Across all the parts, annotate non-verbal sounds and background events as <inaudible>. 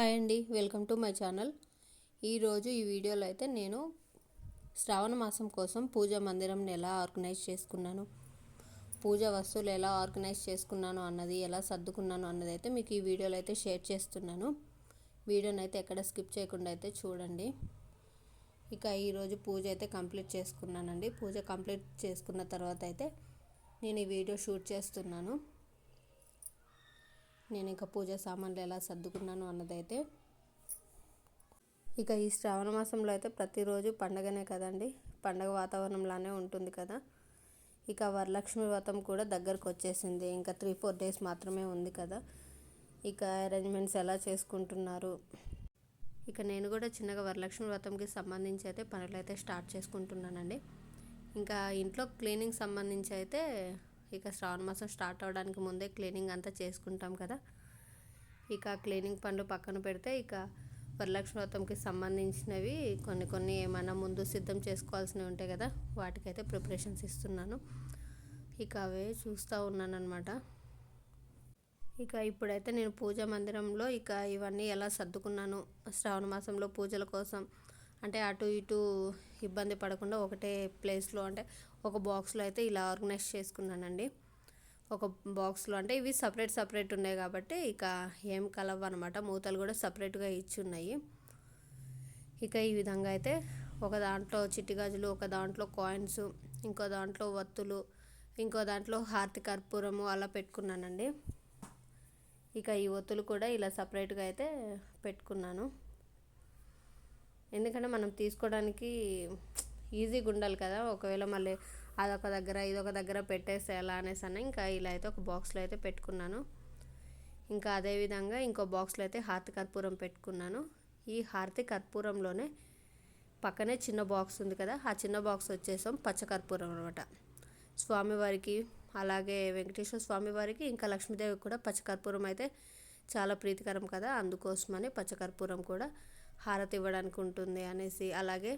Hi అండి welcome to my channel. ఈరోజు ఈ వీడియోలో అయితే నేను శ్రావణ మాసం కోసం పూజా మందిరంని ఎలా ఆర్గనైజ్ చేసుకున్నాను పూజ వస్తువులు ఎలా ఆర్గనైజ్ చేసుకున్నాను అన్నది ఎలా సర్దుకున్నాను అన్నది అయితే మీకు ఈ వీడియోలో అయితే షేర్ చేస్తున్నాను. వీడియోని అయితే ఎక్కడ స్కిప్ చేయకుండా అయితే చూడండి. ఇక ఈరోజు పూజ అయితే కంప్లీట్ చేసుకున్నానండి. పూజ కంప్లీట్ చేసుకున్న తర్వాత అయితే నేను ఈ వీడియో షూట్ చేస్తున్నాను. నేను ఇంకా పూజ సామాన్లు ఎలా సర్దుకున్నాను అన్నదైతే ఇక ఈ శ్రావణ మాసంలో అయితే ప్రతిరోజు పండగనే కదండి. పండగ వాతావరణంలానే ఉంటుంది కదా. ఇక వరలక్ష్మి వ్రతం కూడా దగ్గరకు వచ్చేసింది. ఇంకా త్రీ ఫోర్ డేస్ మాత్రమే ఉంది కదా. ఇక అరేంజ్మెంట్స్ ఎలా చేసుకుంటున్నారు? ఇక నేను కూడా చిన్నగా వరలక్ష్మి వ్రతంకి సంబంధించి అయితే పనులు అయితే స్టార్ట్ చేసుకుంటున్నానండి. ఇంకా ఇంట్లో క్లీనింగ్ సంబంధించి అయితే ఇక శ్రావణ మాసం స్టార్ట్ అవడానికి ముందే క్లీనింగ్ అంతా చేసుకుంటాం కదా. ఇక క్లీనింగ్ పనులు పక్కన పెడితే ఇక వరలక్ష్మి వ్రతంకి సంబంధించినవి కొన్ని కొన్ని ఏమైనా ముందు సిద్ధం చేసుకోవాల్సినవి ఉంటాయి కదా వాటికైతే ప్రిపరేషన్స్ ఇస్తున్నాను. ఇక అవే చూస్తూ ఉన్నాను అనమాట ఇక ఇప్పుడైతే నేను పూజా మందిరంలో ఇక ఇవన్నీ ఎలా సర్దుకున్నాను శ్రావణ మాసంలో పూజల కోసం. అంటే అటు ఇటు ఇబ్బంది పడకుండా ఒకటే ప్లేస్లో అంటే ఒక బాక్స్లో అయితే ఇలా ఆర్గనైజ్ చేసుకున్నానండి. ఒక బాక్స్లో అంటే ఇవి సపరేట్ సపరేట్ ఉన్నాయి కాబట్టి ఇక ఏం కలవ అనమాట మూతలు కూడా సపరేట్గా ఇచ్చి ఉన్నాయి. ఇక ఈ విధంగా అయితే ఒక దాంట్లో చిట్టి గాజులు ఒక దాంట్లో కాయిన్స్ ఇంకో దాంట్లో వత్తులు ఇంకో దాంట్లో హారతి కర్పూరము అలా పెట్టుకున్నానండి. ఇక ఈ ఒత్తులు కూడా ఇలా సపరేట్గా అయితే పెట్టుకున్నాను. ఎందుకంటే మనం తీసుకోవడానికి ఈజీగా ఉండాలి కదా. ఒకవేళ మళ్ళీ అదొక దగ్గర ఇదొక దగ్గర పెట్టేస్తే ఎలా అనేసి అన్న ఇంకా ఇలా అయితే ఒక బాక్స్లో అయితే పెట్టుకున్నాను. ఇంకా అదేవిధంగా ఇంకో బాక్స్లో అయితే హారతి కర్పూరం పెట్టుకున్నాను. ఈ హారతి కర్పూరంలోనే పక్కనే చిన్న బాక్స్ ఉంది కదా. ఆ చిన్న బాక్స్ వచ్చేసాం పచ్చకర్పూరం అనమాట స్వామివారికి అలాగే వెంకటేశ్వర స్వామివారికి ఇంకా లక్ష్మీదేవికి కూడా పచ్చకర్పూరం అయితే చాలా ప్రీతికరం కదా. అందుకోసమని పచ్చకర్పూరం కూడా హారతి ఇవ్వడానికి ఉంటుంది అనేసి అలాగే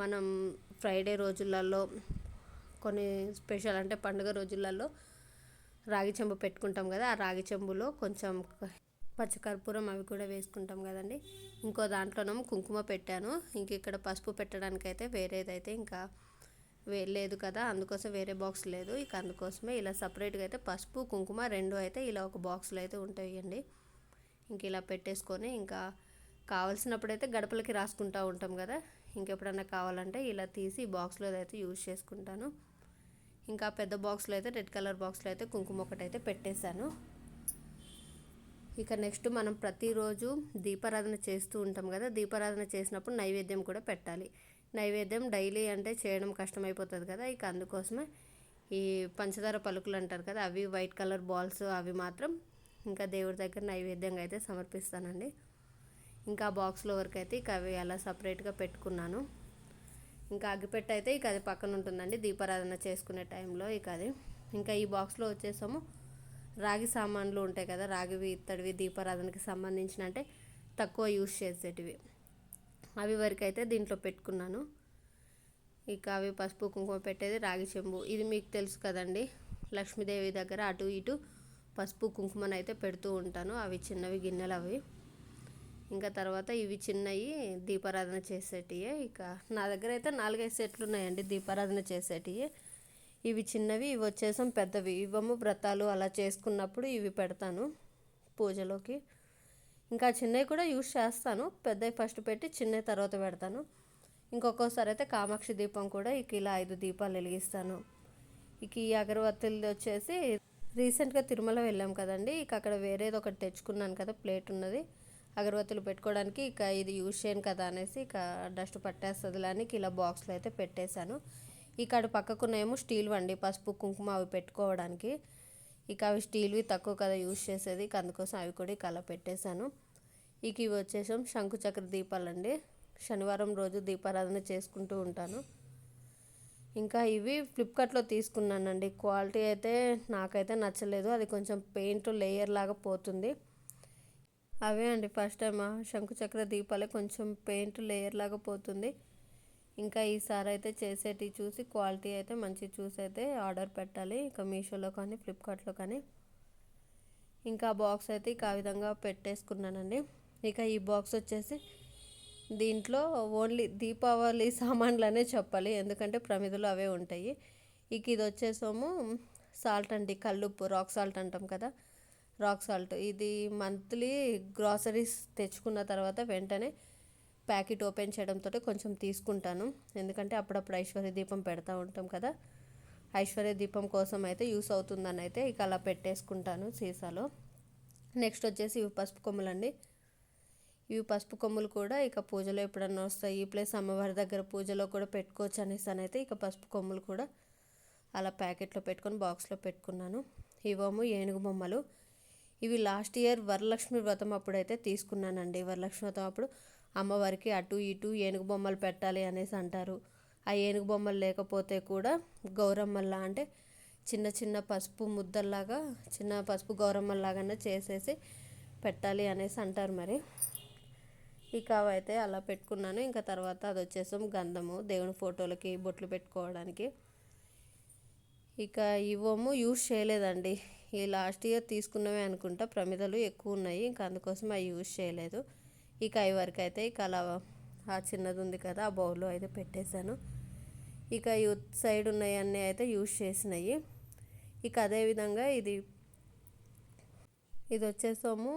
మనం ఫ్రైడే రోజులలో కొన్ని స్పెషల్ అంటే పండుగ రోజులలో రాగి చెంబు పెట్టుకుంటాం కదా ఆ రాగి చెంబులో కొంచెం పచ్చకర్పూరం అవి కూడా వేసుకుంటాం కదండి. ఇంకో దాంట్లోనేమో కుంకుమ పెట్టాను. ఇంక ఇక్కడ పసుపు పెట్టడానికైతే వేరేదైతే ఇంకా వే లేదు కదా అందుకోసం వేరే బాక్స్ లేదు. ఇక అందుకోసమే ఇలా సపరేట్గా అయితే పసుపు కుంకుమ రెండు అయితే ఇలా ఒక బాక్స్లో అయితే ఉంటాయండి. ఇంక ఇలా పెట్టేసుకొని ఇంకా కావలసినప్పుడైతే గడపలకి రాసుకుంటూ ఉంటాం కదా. ఇంకెప్పుడన్నా కావాలంటే ఇలా తీసి బాక్స్లో అయితే యూజ్ చేసుకుంటాను. ఇంకా పెద్ద బాక్స్లో అయితే రెడ్ కలర్ బాక్స్లో అయితే కుంకుమ ఒకటైతే పెట్టేశాను. ఇక నెక్స్ట్ మనం ప్రతిరోజు దీపారాధన చేస్తూ ఉంటాం కదా దీపారాధన చేసినప్పుడు నైవేద్యం కూడా పెట్టాలి. నైవేద్యం డైలీ అంటే చేయడం కష్టమైపోతుంది కదా ఇక అందుకోసమే ఈ పంచదార పలుకులు అంటారు కదా అవి వైట్ కలర్ బాల్స్ అవి మాత్రం ఇంకా దేవుడి దగ్గర నైవేద్యంగా అయితే సమర్పిస్తానండి. ఇంకా బాక్స్లో వరకు అయితే ఇక అవి అలా సపరేట్గా పెట్టుకున్నాను. ఇంకా అగ్గిపెట్ట అయితే ఇక అది పక్కన ఉంటుందండి దీపారాధన చేసుకునే టైంలో ఇక అది. ఇంకా ఈ బాక్స్లో వచ్చేసాము. రాగి సామాన్లు ఉంటాయి కదా రాగివి ఇత్తడివి దీపారాధనకి సంబంధించిన అంటే తక్కువ యూస్ చేసేటివి. అవి వరకు అయితే దీంట్లో పెట్టుకున్నాను. ఇక అవి పసుపు కుంకుమ పెట్టేది రాగి చెంబు. ఇది మీకు తెలుసు కదండి లక్ష్మీదేవి దగ్గర అటు ఇటు పసుపు కుంకుమను అయితే పెడుతూ ఉంటాను అవి చిన్నవి గిన్నెలు అవి ఇంకా తర్వాత ఇవి చిన్నవి దీపారాధన చేసేటివి ఇక నా దగ్గర అయితే నాలుగైదు సెట్లు ఉన్నాయండి దీపారాధన చేసేటివి ఇవి చిన్నవి ఇవి వచ్చేసాం పెద్దవి. ఇవ్వము వ్రతాలు అలా చేసుకున్నప్పుడు ఇవి పెడతాను పూజలోకి. ఇంకా చిన్నవి కూడా యూస్ చేస్తాను. పెద్దవి ఫస్ట్ పెట్టి చిన్నవి తర్వాత పెడతాను. ఇంకొకసారి అయితే కామాక్షి దీపం కూడా ఇక ఇలా ఐదు దీపాలు వెలిగిస్తాను. ఇక ఈ అగరబత్తులు వచ్చేసి రీసెంట్గా తిరుమల వెళ్ళాం కదండి. ఇక అక్కడ వేరేది ఒకటి తెచ్చుకున్నాను కదా ప్లేట్ ఉన్నది. అగరబత్తులు పెట్టుకోవడానికి ఇక ఇది యూజ్ చేయను కదా అనేసి ఇక డస్ట్ పట్టేస్తుందిలా అని ఇలా బాక్స్లో అయితే పెట్టేశాను. ఇక్కడ పక్కకునేమో స్టీల్ వండి పసుపు కుంకుమ అవి పెట్టుకోవడానికి. ఇక అవి స్టీల్వి తక్కువ కదా యూజ్ చేసేది ఇక అందుకోసం అవి కూడా ఇక అలా పెట్టేశాను. ఇక ఇవి వచ్చేసాం శంకుచక్ర దీపాలండి శనివారం రోజు దీపారాధన చేసుకుంటూ ఉంటాను. ఇంకా ఇవి ఫ్లిప్కార్ట్లో తీసుకున్నానండి. క్వాలిటీ అయితే నాకైతే నచ్చలేదు. అది కొంచెం పెయింట్ లేయర్ లాగా పోతుంది. అవే అండి. ఫస్ట్ టైం శంకుచక్ర దీపాలే కొంచెం పెయింట్ లేయర్ లాగా పోతుంది. ఇంకా ఈసారి అయితే చేసేటి చూసి క్వాలిటీ అయితే మంచి చూసి అయితే ఆర్డర్ పెట్టాలి. ఇంకా మీషోలో కానీ ఫ్లిప్కార్ట్లో కానీ. ఇంకా బాక్స్ అయితే ఇక ఆ విధంగా పెట్టేసుకున్నానండి. ఇక ఈ బాక్స్ వచ్చేసి దీంట్లో ఓన్లీ దీపావళి <laughs> సామాన్లు చెప్పాలి. ఎందుకంటే ప్రమిదలు అవే ఉంటాయి. ఇక ఇది వచ్చేసేమో సాల్ట్ అండి. కల్లుప్పు రాక్ సాల్ట్ అంటాం కదా. Rock salt. ఇది మంత్లీ గ్రాసరీస్ తెచ్చుకున్న తర్వాత వెంటనే ప్యాకెట్ ఓపెన్ చేయడంతో కొంచెం తీసుకుంటాను. ఎందుకంటే అప్పుడప్పుడు ఐశ్వర్య దీపం పెడతా ఉంటాం కదా. ఐశ్వర్య దీపం కోసం అయితే యూస్ అవుతుందని అయితే ఇక అలా పెట్టేసుకుంటాను సీసాలో. నెక్స్ట్ వచ్చేసి ఇవి పసుపు కొమ్ములండి. ఇవి పసుపు కొమ్ములు కూడా ఇక పూజలో ఎప్పుడన్నా వస్తాయి. ఈ ప్లస్ అమ్మవారి దగ్గర పూజలో కూడా పెట్టుకోవచ్చు అనేసి అని అయితే ఇక పసుపు కొమ్ములు కూడా అలా ప్యాకెట్లో పెట్టుకొని బాక్స్లో పెట్టుకున్నాను. ఇవేమో ఏనుగు బొమ్మలు ఇవి లాస్ట్ ఇయర్ వరలక్ష్మి వ్రతం అప్పుడైతే తీసుకున్నానండి. వరలక్ష్మి వ్రతం అప్పుడు అమ్మవారికి అటు ఇటు ఏనుగు బొమ్మలు పెట్టాలి అనేసి అంటారు. ఆ ఏనుగు బొమ్మలు లేకపోతే కూడా గౌరమ్మల్లా అంటే చిన్న చిన్న పసుపు ముద్దల్లాగా చిన్న పసుపు గౌరమ్మల్లాగానే చేసేసి పెట్టాలి అనేసి అంటారు మరి. ఇక అవైతే అలా పెట్టుకున్నాను. ఇంకా తర్వాత అది వచ్చేసాం గంధము దేవుని ఫోటోలకి బొట్లు పెట్టుకోవడానికి. ఇక ఇవ్వము యూస్ చేయలేదండి. ఈ లాస్ట్ ఇయర్ తీసుకున్నవే అనుకుంటా. ప్రమిదలు ఎక్కువ ఉన్నాయి. ఇంకా అందుకోసం అవి యూజ్ చేయలేదు. ఇక అవి వరకు అయితే ఇక అలా ఆ చిన్నది ఉంది కదా ఆ బౌల్లో అయితే పెట్టేశాను. ఇక యూత్ సైడ్ ఉన్నాయన్నీ అయితే యూజ్ చేసినాయి. ఇక అదేవిధంగా ఇది ఇది వచ్చేసాము.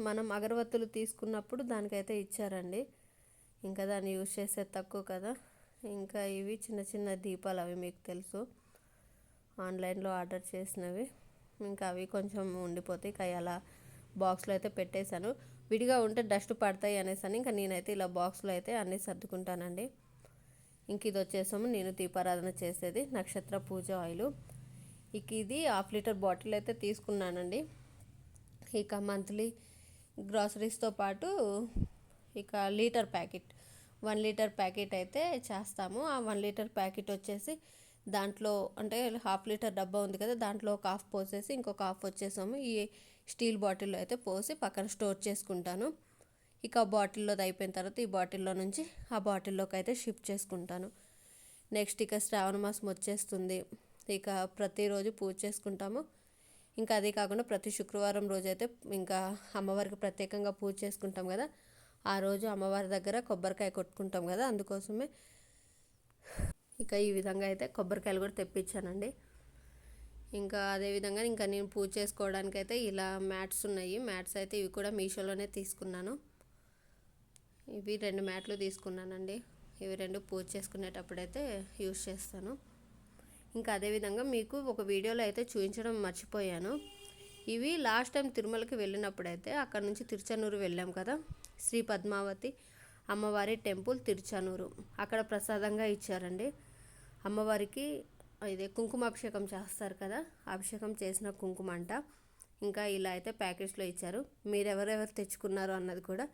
మనం అగరబత్తులు తీసుకున్నప్పుడు దానికైతే ఇచ్చారండి. ఇంకా దాన్ని యూజ్ చేసేది తక్కువ కదా. ఇంకా ఇవి చిన్న చిన్న దీపాలు అవి మీకు తెలుసు. ఆన్లైన్లో ఆర్డర్ చేసినవి. ఇంకా అవి కొంచెం ఉండిపోతాయి. కాయ అలా బాక్స్లో అయితే పెట్టేశాను. విడిగా ఉంటే డస్ట్ పడతాయి అనేసి అని ఇంకా నేనైతే ఇలా బాక్స్లో అయితే అన్నీ సర్దుకుంటానండి. ఇంక ఇది వచ్చేసాము. నేను దీపారాధన చేసేది నక్షత్ర పూజ ఆయిల్. ఇక ఇది హాఫ్ లీటర్ బాటిల్ అయితే తీసుకున్నానండి. ఇక మంత్లీ గ్రాసరీస్తో పాటు ఇక litre packet one litre packet అయితే చేస్తాము. ఆ వన్ లీటర్ ప్యాకెట్ వచ్చేసి దాంట్లో అంటే హాఫ్ లీటర్ డబ్బా ఉంది కదా దాంట్లో ఒక హాఫ్ పోసేసి ఇంకొక హాఫ్ వచ్చేసాము. ఈ స్టీల్ బాటిల్లో అయితే పోసి పక్కన స్టోర్ చేసుకుంటాను. ఇక ఆ బాటిల్లో అయిపోయిన తర్వాత ఈ బాటిల్లో నుంచి ఆ బాటిల్లోకి అయితే షిఫ్ట్ చేసుకుంటాను. నెక్స్ట్ ఇక శ్రావణ మాసం వచ్చేస్తుంది. ఇక ప్రతిరోజు పూజ చేసుకుంటాము. ఇంకా అదే కాకుండా ప్రతి శుక్రవారం రోజు అయితే ఇంకా అమ్మవారికి ప్రత్యేకంగా పూజ చేసుకుంటాం కదా. ఆ రోజు అమ్మవారి దగ్గర కొబ్బరికాయ కొట్టుకుంటాం కదా అందుకోసమే ఇక ఈ విధంగా అయితే కొబ్బరికాయలు కూడా తెప్పించానండి. ఇంకా అదేవిధంగా ఇంకా నేను పూజ చేసుకోవడానికి అయితే ఇలా మ్యాట్స్ ఉన్నాయి. మ్యాట్స్ అయితే ఇవి కూడా మీషోలోనే తీసుకున్నాను. ఇవి రెండు మ్యాట్లు తీసుకున్నానండి. ఇవి రెండు పూజ చేసుకునేటప్పుడైతే యూజ్ యూస్ చేస్తాను. ఇంకా అదేవిధంగా మీకు ఒక వీడియోలో అయితే చూపించడం మర్చిపోయాను. ఇవి లాస్ట్ టైం తిరుమలకి వెళ్ళినప్పుడు అయితే అక్కడ నుంచి తిరుచనూరు వెళ్ళాం కదా. శ్రీ పద్మావతి అమ్మవారి టెంపుల్ తిరుచానూరు. అక్కడ ప్రసాదంగా ఇచ్చారండి. అమ్మవారికి ఇదే కుంకుమాభిషేకం చేస్తారు కదా అభిషేకం చేసిన కుంకుమ అంట ఇంకా ఇలా అయితే ప్యాకెట్స్లో ఇచ్చారు. మీరు ఎవరెవరు తెచ్చుకున్నారు అన్నది కూడా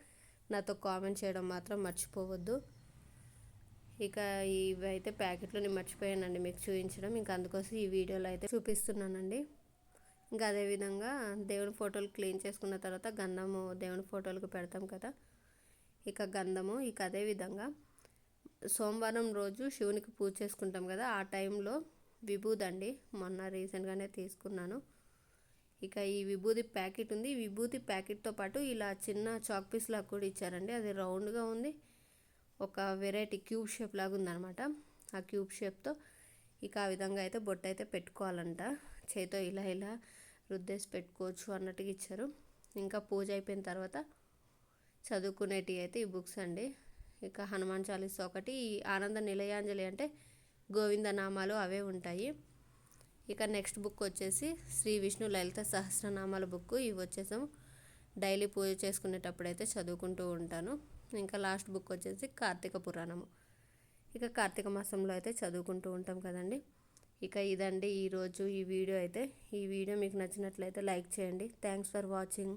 నాతో కామెంట్ చేయడం మాత్రం మర్చిపోవద్దు. ఇక ఇవి అయితే ప్యాకెట్లో నేను మర్చిపోయానండి మీకు చూపించడం. ఇంకా అందుకోసం ఈ వీడియోలో అయితే చూపిస్తున్నానండి. ఇంకా అదేవిధంగా దేవుని ఫోటోలు క్లీన్ చేసుకున్న తర్వాత గంధము దేవుని ఫోటోలకు పెడతాం కదా ఇక గంధము ఇక అదేవిధంగా సోమవారం రోజు శివునికి పూజ చేసుకుంటాం కదా ఆ టైంలో విభూది అండి. మొన్న రీసెంట్గానే తీసుకున్నాను. ఇక ఈ విభూది ప్యాకెట్ ఉంది. విభూతి ప్యాకెట్తో పాటు ఇలా చిన్న చాక్ లాగా కూడా ఇచ్చారండి. అది రౌండ్గా ఉంది. ఒక వెరైటీ క్యూబ్ షేప్ లాగా ఉందనమాట ఆ క్యూబ్ షేప్తో ఇక ఆ విధంగా అయితే బొట్టు అయితే పెట్టుకోవాలంట. చేతో ఇలా ఇలా రుద్దేసి పెట్టుకోవచ్చు అన్నట్టుగా ఇచ్చారు. ఇంకా పూజ అయిపోయిన తర్వాత చదువుకునేటివి అయితే ఈ బుక్స్ అండి. ఇక హనుమాన్ చాలీసా ఒకటి ఆనంద నిలయాంజలి అంటే గోవింద నామాలు అవే ఉంటాయి. ఇక నెక్స్ట్ బుక్ వచ్చేసి శ్రీ విష్ణు లలిత సహస్రనామాల బుక్. ఇవి వచ్చేసాం డైలీ పూజ చేసుకునేటప్పుడు అయితే చదువుకుంటూ ఉంటాను. ఇంకా లాస్ట్ బుక్ వచ్చేసి కార్తీక పురాణము. ఇక కార్తీక మాసంలో అయితే చదువుకుంటూ ఉంటాం కదండి. ఇక ఇదండి ఈరోజు ఈ వీడియో అయితే. ఈ వీడియో మీకు నచ్చినట్లయితే లైక్ చేయండి. Thanks for watching